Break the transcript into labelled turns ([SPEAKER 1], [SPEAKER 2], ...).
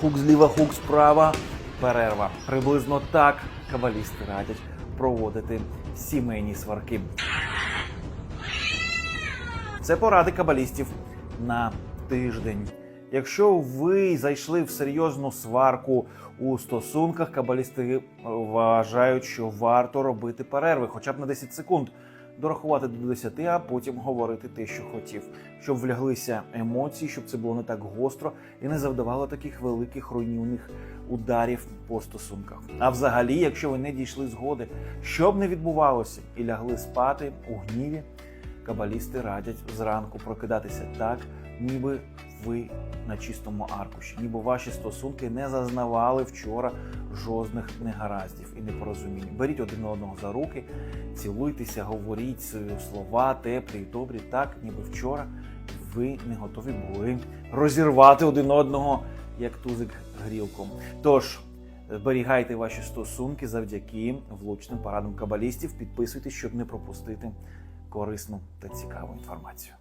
[SPEAKER 1] Хук зліва, хук справа. Перерва. Приблизно так кабалісти радять проводити сімейні сварки. Це поради кабалістів на тиждень. Якщо ви зайшли в серйозну сварку у стосунках, кабалісти вважають, що варто робити перерви, хоча б на 10 секунд, дорахувати до 10, а потім говорити те, що хотів, щоб вляглися емоції, щоб це було не так гостро і не завдавало таких великих руйнівних ударів по стосунках. А взагалі, якщо ви не дійшли згоди, що б не відбувалося, і лягли спати у гніві, кабалісти радять зранку прокидатися так, ніби ви на чистому аркуші, ніби ваші стосунки не зазнавали вчора жодних негараздів і непорозумінь. Беріть один одного за руки, цілуйтеся, говоріть слова теплі і добрі, так, ніби вчора ви не готові були розірвати один одного, як тузик грілком. Тож. Зберігайте ваші стосунки завдяки влучним порадам кабалістів. Підписуйтесь, щоб не пропустити корисну та цікаву інформацію.